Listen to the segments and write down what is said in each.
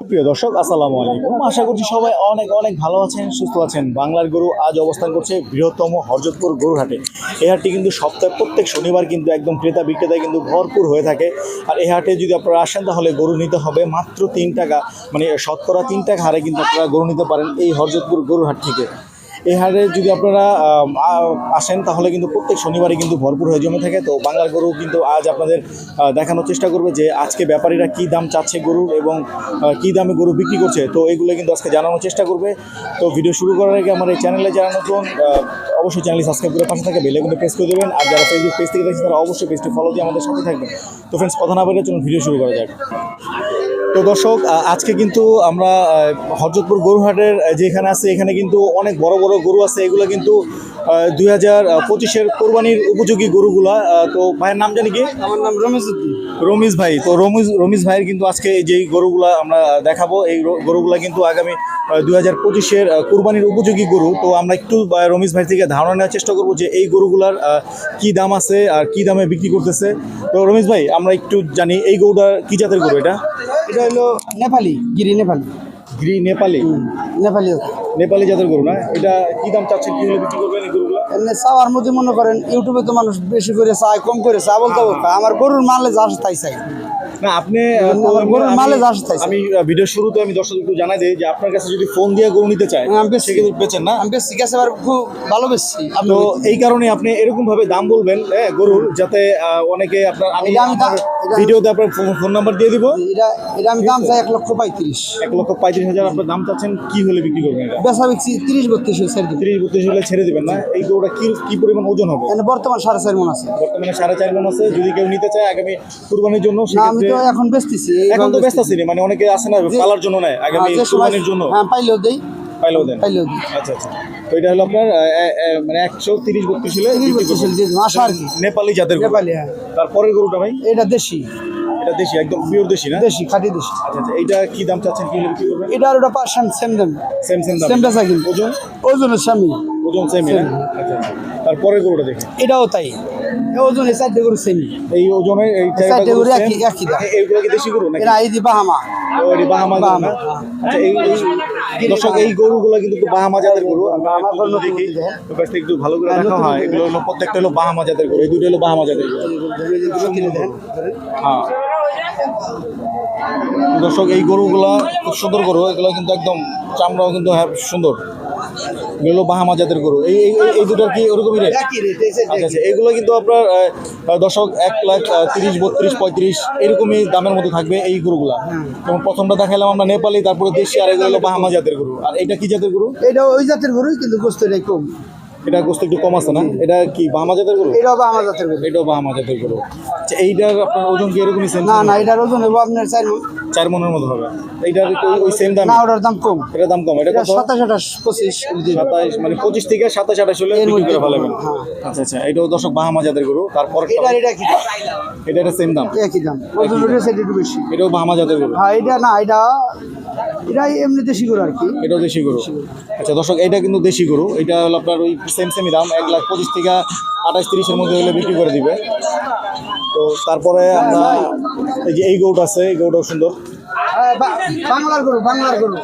প্রিয় দর্শক, আসসালামু আলাইকুম। আশা করছি সবাই অনেক অনেক ভালো আছেন, সুস্থ আছেন। বাংলার গরু আজ অবস্থান করছে বৃহত্তম হরজতপুর গরুহাটে এই হাটটি কিন্তু সপ্তাহে প্রত্যেক শনিবার কিন্তু একদম ক্রেতা বিক্রেতায় কিন্তু ভরপুর হয়ে থাকে। আর এই হাটে যদি আপনারা আসেন, তাহলে গরু নিতে হবে মাত্র তিন টাকা মানে শতকরা তিন টাকা হারে কিন্তু আপনারা গরু নিতে পারেন এই হরজতপুর গরুহাট থেকে। এই হারে যদি আপনারা আসেন, তাহলে কিন্তু প্রত্যেক শনিবারই কিন্তু ভরপুর হয়ে জমে থাকে। তো বাংলার গরু কিন্তু আজ আপনাদের দেখানোর চেষ্টা করবে যে আজকে ব্যাপারীরা কী দাম চাচ্ছে গরুর এবং কী দামে গরু বিক্রি করছে। তো এগুলো কিন্তু আজকে জানানোর চেষ্টা করবে। তো ভিডিও শুরু করার আগে আমার এই চ্যানেলে যারা নতুন অবশ্যই চ্যানেলটি সাবস্ক্রাইব করে পাশে থাকে বেলে কিন্তু প্রেস করে দেবেন। আর যারা ফেসবুক পেজ থেকে দেখছেন, তারা অবশ্যই পেজটি ফলো দিয়ে আমাদের সাথে থাকবেন। তো ফ্রেন্ডস কথা না বলে চলুন, ভিডিও শুরু করা যাক। তো দর্শক আজকে কিন্তু আমরা হরজতপুর গরুহাটের যেখানে আছে এখানে কিন্তু অনেক বড় বড় গরু আছে। এগুলো কিন্তু দুই হাজার পঁচিশের কোরবানির উপযোগী গরুগুলা তো ভাইয়ের নাম জানি কি? আমার নাম রমেশ রমিজ ভাই। তো রমিজ রমিজ ভাইয়ের কিন্তু আজকে এই যেই গরুগুলা আমরা দেখাবো এই গরুগুলা কিন্তু আগামী দুই হাজার পঁচিশের কোরবানির উপযোগী গরু। তো আমরা একটু রমিজ ভাই থেকে ধারণা নেওয়ার চেষ্টা করব যে এই গরুগুলার কি দাম আছে আর কি দামে বিক্রি করতেছে। তো রমিজ ভাই আমরা একটু জানি এই গরুটা কি জাতের গরু এটা? এটা হলো নেপালি গিরি নেপালি। গিরি নেপালি? নেপালি নেপালি জাতের গরু না? এটা কি দাম চাচ্ছেন? কি হলে বিক্রি করবেন এই গরুগুলো? এমনি চাওয়ার মধ্যে মনে করেন ইউটিউবে তো মানুষ বেশি করে চায় কম করে চা বলতে বলতে আমার গরুর মালে যা তাই চাই। না আপনি মালে। আমি ভিডিও শুরুতে আমি দর্শক একটু জানাই দিই যে আপনার কাছে যদি ফোন দিয়ে গরু নিতে চায় আমি বেচছি। সেক্ষেত্রে বেচেন না। আমি গেছে এবার খুব ভালো আপনি তো এই কারণে আপনি এরকম ভাবে দাম বলবেন হ্যাঁ গরুর যাতে অনেকে আপনার আমি ভিডিওতে আপনার ফোন- নাম্বার দিয়ে দিব। এটা এটা আমি দাম চাই এক লক্ষ পঁয়ত্রিশ। এক লক্ষ পঁয়ত্রিশ হাজার আপনার দাম চাচ্ছেন কি হলে বিক্রি করবেন এটা? বেচা বিক্রি তিরিশ বত্রিশ আর কি তিরিশ বত্রিশ হলে ছেড়ে দিবেন না। এই গরুটা কি কি পরিমাণ ওজন হবে? বর্তমান সাড়ে চার মন আছে। বর্তমানে সাড়ে চার মন আছে। যদি কেউ নিতে চায় আগামী কুরবানির জন্য তো এখন বেচতেছি এখন তো ব্যস্ত আছি মানে অনেকে আসে না পালার জন্য নেয় আগামী কুরবানির জন্য। হ্যাঁ পাইলেও দেই। পাইলেও দেন। পাইলেও দিই। আচ্ছা আচ্ছা। তো এটা হলো আপনার মানে একশো তিরিশ বত্রিশ হলে আশা আর কি। নেপালি জাতের নেপালি হ্যাঁ। তারপরের গরুটা ভাই? এটা দেশি। এটা দেশি একদম পিওর দেশি না? দেশি খাঁটি দেশি। আচ্ছা আচ্ছা এইটা কি দাম চাচ্ছেন কি বিক্রি করবেন? এটা আর ওটা পার্সেন্ট সেম দাম। সেম সেম দাম। সেম ওজন? ওজনের স্বামী ওজন আচ্ছা আচ্ছা। তারপরের গরুটা দেখি। এটাও তাই। ওজনে চারটে গরু সেম। এই এই চারটে গরু একই- একই দাম। এইগুলো কি দেশি গরু নাকি? এরা এই দি বাহামা। ও, এটি বাহামা আচ্ছা এই এই দর্শক এই গরুগুলো কিন্তু বাহামা জাতের গরু। আমরা বাহামা গরু দেখি। থেকে একটু ভালো করে দেখা হয়। এগুলো হলো প্রত্যেকটা হলো বাহামা জাতের গরু। এই দুটো হলো বাহামা জাতের গরু। হ্যাঁ। দর্শক এই গরুগুলা খুব সুন্দর গরু। এগুলো কিন্তু একদম চামড়াও কিন্তু হ্যাঁ সুন্দর। এগুলো বাহামা জাতের গরু। এই এই- এই কি ওরকমই রেট আচ্ছা আচ্ছা। এগুলো কিন্তু আপনার আহ, এক লাখ তিরিশ বত্রিশ পঁয়ত্রিশ এরকমই দামের মতো থাকবে এই গরুগুলা। যেমন প্রথমটা দেখালাম আমরা নেপালি তারপরে দেশি আর এগুলো বাহামা জাতের গরু। আর এটা কি জাতের গরু? এটা ওই জাতের গরুই কিন্তু গোস্ত কম। এটা গোস্ত একটু কম আছে না? এটা কি বাহামা জাতের গরু? এটাও বাহামা জাতের গরু। এটাও বাহামা জাতের গরু। আচ্ছা এইটার আপনার ওজন কি এরকমই সেম না না এটার ওজন হব আপনার চার মণ। চার মনের মতো হবে। এইটার ওই- সেম দাম? না ওটার দাম কম। এটার দাম কম। এটা এটা কত? সাতাশ আঠাশ পঁচিশ সাতাশ মানে পঁচিশ থেকে সাতাশ আঠাশ হলে বিক্রি করে মধ্যে, ফেলাবেন হ্যাঁ। আচ্ছা আচ্ছা এটাও দর্শক বাহামা জাতের গরু। তারপর এটার এটা কি এটা একটা সেম দাম। একই দাম। ওজন সেটা একটু বেশি। এটাও বাহামা জাতের গরু। হ্যাঁ এটা না এটা এটা এমনি দেশি গরু আর কি। এটাও দেশি গরু। আচ্ছা দর্শক এটা কিন্তু দেশি গরু। এটা হলো আপনার ওই সেম সেমই দাম, এক লাখ পঁচিশ থেকে আঠাশ তিরিশের মধ্যে হলে বিক্রি করে দিবে। তো তারপরে আমরা এই যে এই গৌট আছে, এই গৌটাও সুন্দর। বাংলার গরু বাংলার গরু।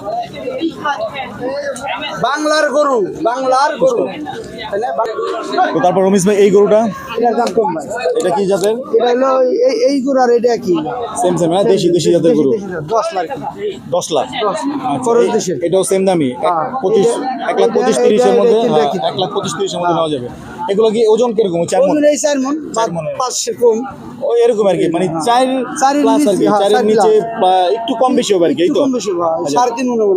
বাংলার গরু বাংলার গরু। তো তারপর রমিস ভাই এই গরুটা? এটার দাম কম ভাই। এটা কি জাতের? এটা হলো এই এই গরু আর এটা কি সেম সেম হ্যাঁ দেশি দেশি জাতের গরু। দেশি, দেশি, দশ লাখ। দশ লাখ। দশ আচ্ছা, খরচ দেশের এটাও সেম দামি এক হ্যাঁ, পঁচিশ এটা- এক লাখ এটা- পঁচিশ এটা- তিরিশের মধ্যে তিনটা হ্যাঁ, কি? এক লাখ পঁচিশ তিরিশের মধ্যে নেওয়া যাবে। এগুলো কি ওজন কীরকম? চার মন? ওজন এই চার মন চার। পাঁচশো কম। ও এরকম আর কি মানে চার চারের প্লাস আর কি নিচে, হ্যাঁ, চারের চার নিচে একটু কম বেশি হবে আর কি এই তো? বেশি ভাই, সাড়ে তিন মনে হয়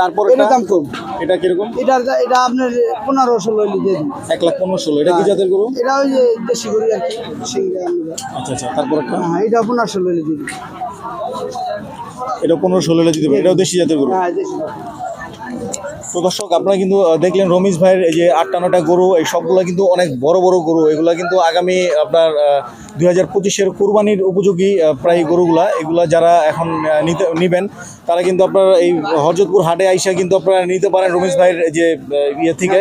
তারপর এটা দাম কম। এটা কীরকম? এটা এটা আপনার পনেরো ষোলো লিখে দিন। এক লাখ পনেরো ষোলো এটা কি জাতের গরু? এটা ওই যে দেশি গরু আর কি আচ্ছা আচ্ছা তারপর একটা হ্যাঁ এটা পনেরো ষোলো দিয়ে দিন। এটা পনেরো ষোলো দিতে পারে এটাও দেশি জাতের গরু? হ্যাঁ দেশি। তো দর্শক আপনারা কিন্তু দেখলেন রমিজ ভাইয়ের এই যে আটটানোটা গরু এই সবগুলো কিন্তু অনেক বড় বড় গরু। এগুলা কিন্তু আগামী আপনার দুই হাজার পঁচিশের কোরবানির উপযোগী প্রায় গরুগুলা। এগুলা যারা এখন নিতে নিবেন তারা কিন্তু আপনার এই হরজতপুর হাটে আইসা কিন্তু আপনারা নিতে পারেন রমিজ ভাইয়ের যে ইয়ে থেকে।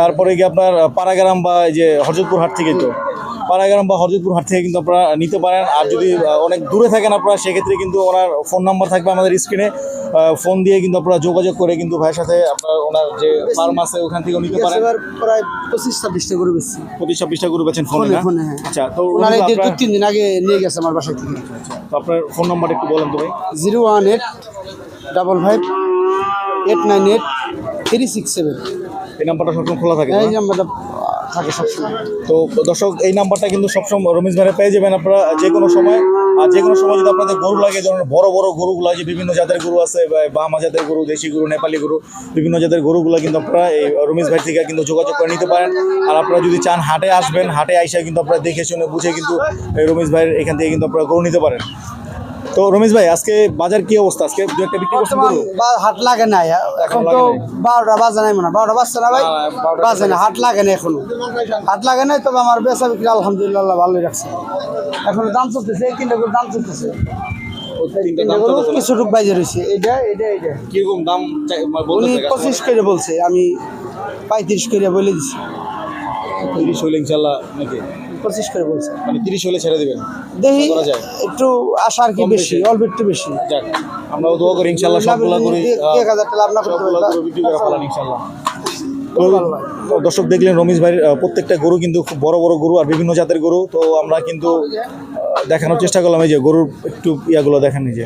তারপরে কি আপনার পাড়াগ্রাম বা এই যে হরজতপুর হাট থেকে তো। পাড়াগ্রাম বা হরজতপুর হাট থেকে কিন্তু আপনারা নিতে পারেন। আর যদি অনেক দূরে থাকেন আপনারা সেক্ষেত্রে কিন্তু ওনার ফোন নাম্বার থাকবে আমাদের স্ক্রিনে। ফোন দিয়ে কিন্তু আপনারা যোগাযোগ করে কিন্তু ভাইয়ের সাথে আপনার ওনার যে ফার্ম আছে ওখান থেকেও নিতে পারেন। প্রায় পঁচিশ ছাব্বিশটা করে বেশি পঁচিশ ছাব্বিশটা গরু বেছেন ফোনে হ্যাঁ। আচ্ছা তো ওনারা দু তিন দিন আগে নিয়ে গেছে আমার বাসা থেকে। তো আপনার ফোন নাম্বার একটু বলেন তো ভাই। Zero one eight double five eight nine eight three six seven. এই নাম্বারটা সবসময় খোলা থাকে এই নাম্বারটা থাকে সবসময় তো দর্শক, এই নাম্বারটা কিন্তু সবসময় রমেশ ভাইরা পেয়ে যাবেন আপনারা যে কোনো সময়। আর যে কোনো সময় যদি আপনাদের গরু লাগে ধরুন বড় বড় গরুগুলো যে বিভিন্ন জাতের গরু আছে বামা জাতের গরু, দেশি গরু, নেপালি গরু, বিভিন্ন জাতের গরুগুলো কিন্তু আপনারা এই রমেশ ভাই থেকে কিন্তু যোগাযোগ করে নিতে পারেন। আর আপনারা যদি চান হাটে আসবেন, হাটে আইসা কিন্তু আপনারা দেখে শুনে বুঝে কিন্তু রমেশ ভাইয়ের এখান থেকে কিন্তু আপনারা গরু নিতে পারেন। তো রমেশ ভাই আজকে বাজার কি অবস্থা? আজকে দু একটা বিক্রি করছেন গরু? হাট লাগে না এখন তো বারোটা বাজে নাই মনে হয়। বারোটা বাজছে না ভাই? বাজে না। হাট লাগে না এখনও। হাট লাগে নাই তবে আমার বেচা বিক্রি আলহামদুলিল্লাহ ভালোই রাখছে। এখনও দাম চলতেছে এই তিনটা করে দাম চলতেছে? কিছুটুক রয়েছে। এটা এটা এটা কীরকম দাম মানে উনি পঁচিশ করে বলছে আমি পঁয়ত্রিশ করে বলে দিছি। তিরিশ হইলে ইনশাল্লাহ নাকি? পঁচিশ করে বলছে। মানে তিরিশ হলে ছেড়ে দেবেন? দেখি একটু আশা আর কি বেশি? অল্প একটু বেশি। যাক আমরাও দোয়া করি ইনশাল্লাহ সবগুলা করি এক হাজার টাকা লাভ না করতে সবগুলা বিক্রি করে ফেলান ইনশাল্লাহ তো ভালো লাগে। তো দর্শক দেখলেন রমেশ ভাইয়ের প্রত্যেকটা গরু কিন্তু খুব বড় বড় গরু আর বিভিন্ন জাতের গরু। তো আমরা কিন্তু দেখানোর চেষ্টা করলাম এই যে গরুর একটু ইয়াগুলো দেখেন যে।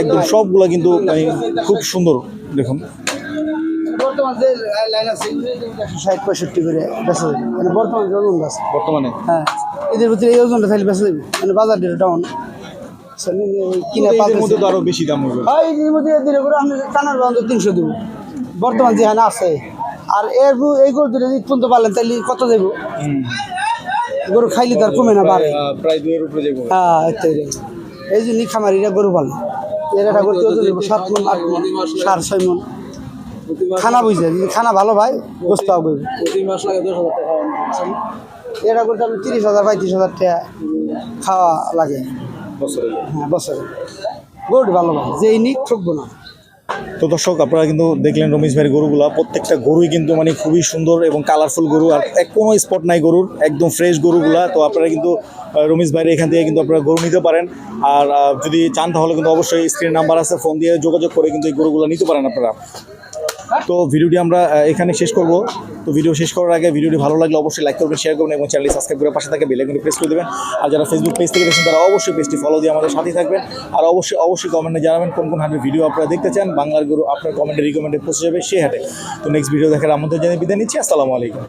একদম সবগুলা কিন্তু মানে খুব সুন্দর দেখুন। ষাট পঁয়ষট্টি করে বেচা যাবে। মানে বর্তমান যে ওজন আছে। বর্তমানে? হ্যাঁ। এদের ভিতরে এই ওজনটা থাকলে বেচা যাবে। মানে বাজার ডেট ডাউন কিনা আরও বেশি দাম হবে। হয় এদের মধ্যে দিলে করে আমি টানার বান্ধব তিনশো দেবো। বর্তমান যেখানে আছে। আর এর এই গরু দুটো যদি তুলতে পারলেন তাহলে কত দেবো? গরু খাইলে তার কমে না বাড়ে। প্রায় দুইয়ের উপরে যাব হ্যাঁ এই যে নিখামারিরা গরু পালে এর একটা করতে দেবো সাত মন আট মন সাড়ে ছয় মন। খানা বুঝছে যদি খানা ভালো ভাই গোস্ত হবে প্রতি মাস লাগে দশ হাজার টাকা এটা করতে আমি তিরিশ হাজার পঁয়ত্রিশ হাজার টাকা খাওয়া লাগে। বছরে। হ্যাঁ বছরে। গরুটি ভালো ভাই যে নিক ঠকবো না। তো দর্শক আপনারা কিন্তু দেখলেন রমেশ ভাইয়ের গরুগুলা। প্রত্যেকটা গরুই কিন্তু মানে খুবই সুন্দর এবং কালারফুল গরু। আর এক কোনো স্পট নাই গরুর একদম ফ্রেশ গরুগুলা। তো আপনারা কিন্তু রমেশ ভাইয়ের এখান থেকে কিন্তু আপনারা গরু নিতে পারেন। আর যদি চান তাহলে কিন্তু অবশ্যই স্ক্রিন নাম্বার আছে ফোন দিয়ে যোগাযোগ করে কিন্তু এই গরুগুলো নিতে পারেন আপনারা। তো ভিডিওটি আমরা এখানে শেষ করব। তো ভিডিও শেষ করার আগে ভিডিওটি ভালো লাগলে অবশ্যই লাইক করবেন শেয়ার করবেন এবং চ্যানেলটি সাবস্ক্রাইব করে পাশে থাকে বেল আইকনটি প্রেস করে দেবেন। আর যারা ফেসবুক পেজ থেকে দেখছেন, তারা অবশ্যই পেজটি ফলো দিয়ে আমাদের সাথেই থাকবেন। আর অবশ্যই অবশ্যই কমেন্টে জানাবেন কোন কোন হাটের ভিডিও আপনারা দেখতে চান। বাংলার গুরু আপনার কমেন্টে রিকমেন্ডে পৌঁছে যাবে সেই হাটে। তো নেক্সট ভিডিও দেখার আমন্ত্রণ জানিয়ে বিদায় নিচ্ছি। আসসালামু আলাইকুম।